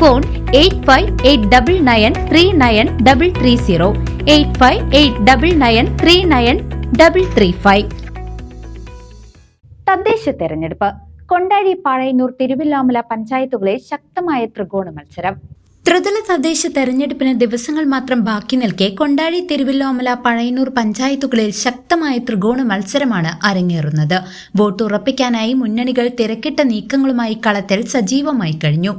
Phone eight five eight double nine three nine double three zero eight five eight double nine three nine double three five തദ്ദേശ തെരഞ്ഞെടുപ്പ്. കൊണ്ടാഴി പാഴയന്നൂർ തിരുവില്ലാമല പഞ്ചായത്തുകളിൽ ശക്തമായ ത്രികോണ മത്സരം. ത്രിതല തദ്ദേശ തെരഞ്ഞെടുപ്പിന് ദിവസങ്ങൾ മാത്രം ബാക്കി നിൽക്കെ കൊണ്ടാഴി തിരുവില്ലോമല പഴയന്നൂർ പഞ്ചായത്തുകളിൽ ശക്തമായ ത്രികോണ മത്സരമാണ് അരങ്ങേറുന്നത്. വോട്ട് ഉറപ്പിക്കാനായി മുന്നണികൾ തിരക്കിട്ട നീക്കങ്ങളുമായി കളത്തിൽ സജീവമായി കഴിഞ്ഞു.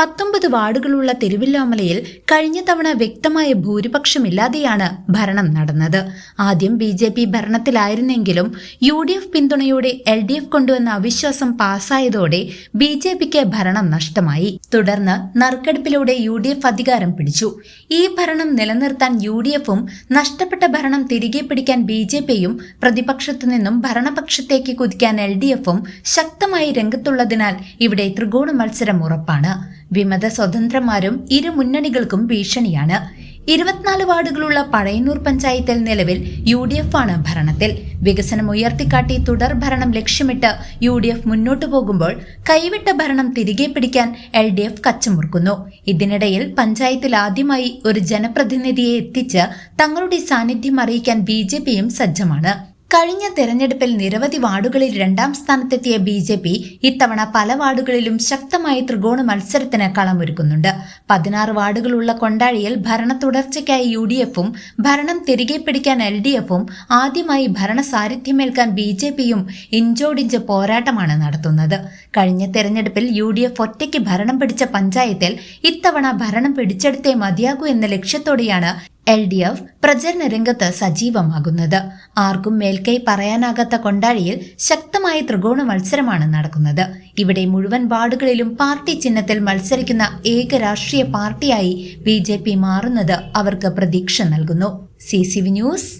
പത്തൊമ്പത് വാർഡുകളുള്ള തിരുവില്ലോമലയിൽ കഴിഞ്ഞ തവണ വ്യക്തമായ ഭൂരിപക്ഷമില്ലാതെയാണ് ഭരണം നടന്നത്. ആദ്യം ബി ജെ പി ഭരണത്തിലായിരുന്നെങ്കിലും യു ഡി എഫ് പിന്തുണയോടെ എൽ ഡി എഫ് കൊണ്ടുവന്ന അവിശ്വാസം പാസായതോടെ ബി ജെ പിക്ക് ഭരണം നഷ്ടമായി. തുടർന്ന് നറുക്കെടുപ്പിലൂടെ യു ഡി എഫ് അധികാരം പിടിച്ചു. ഈ ഭരണം നിലനിർത്താൻ യു ഡി എഫും നഷ്ടപ്പെട്ട ഭരണം തിരികെ പിടിക്കാൻ ബി ജെ പിയും പ്രതിപക്ഷത്തു നിന്നും ഭരണപക്ഷത്തേക്ക് കുതിക്കാൻ എൽ ഡി എഫും ശക്തമായി രംഗത്തുള്ളതിനാൽ ഇവിടെ ത്രികോണ മത്സരം ഉറപ്പാണ്. വിമത സ്വതന്ത്രമാരും ഇരു മുന്നണികൾക്കും ഭീഷണിയാണ്. ഇരുപത്തിനാല് വാർഡുകളുള്ള പഴയന്നൂർ പഞ്ചായത്തിൽ നിലവിൽ യു ഡി എഫ് ആണ് ഭരണത്തിൽ. വികസനം ഉയർത്തിക്കാട്ടി തുടർ ഭരണം ലക്ഷ്യമിട്ട് യു ഡി എഫ് മുന്നോട്ടു പോകുമ്പോൾ കൈവിട്ട ഭരണം തിരികെ പിടിക്കാൻ എൽ ഡി എഫ് കച്ചമുറുക്കുന്നു. ഇതിനിടയിൽ പഞ്ചായത്തിൽ ആദ്യമായി ഒരു ജനപ്രതിനിധിയെ എത്തിച്ച് തങ്ങളുടെ സാന്നിധ്യം അറിയിക്കാൻ ബി ജെ പിയും സജ്ജമാണ്. കഴിഞ്ഞ തെരഞ്ഞെടുപ്പിൽ നിരവധി വാർഡുകളിൽ രണ്ടാം സ്ഥാനത്തെത്തിയ ബി ജെ പി ഇത്തവണ പല വാർഡുകളിലും ശക്തമായ ത്രികോണ മത്സരത്തിന് കളമൊരുക്കുന്നുണ്ട്. പതിനാറ് വാർഡുകളുള്ള കൊണ്ടാഴിയിൽ ഭരണ തുടർച്ചയ്ക്കായി യു ഡി എഫും ഭരണം തിരികെ പിടിക്കാൻ എൽ ഡി എഫും ആദ്യമായി ഭരണ സാന്നിധ്യമേൽക്കാൻ ബി ജെ പിയും ഇഞ്ചോടിഞ്ച് പോരാട്ടമാണ് നടത്തുന്നത്. കഴിഞ്ഞ തെരഞ്ഞെടുപ്പിൽ യു ഡി എഫ് ഒറ്റയ്ക്ക് ഭരണം പിടിച്ച പഞ്ചായത്തിൽ ഇത്തവണ ഭരണം പിടിച്ചെടുത്തേ മതിയാകൂ എന്ന ലക്ഷ്യത്തോടെയാണ് എൽ ഡി എഫ് പ്രചരണ രംഗത്ത് സജീവമാകുന്നത്. ആർക്കും മേൽക്കൈ പറയാനാകാത്ത കൊണ്ടാഴിയിൽ ശക്തമായ ത്രികോണ മത്സരമാണ് നടക്കുന്നത്. ഇവിടെ മുഴുവൻ വാർഡുകളിലും പാർട്ടി ചിഹ്നത്തിൽ മത്സരിക്കുന്ന ഏക രാഷ്ട്രീയ പാർട്ടിയായി ബി ജെ പി മാറുന്നത് അവർക്ക് പ്രതീക്ഷ നൽകുന്നു. C C V news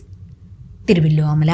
Thiruvillwamala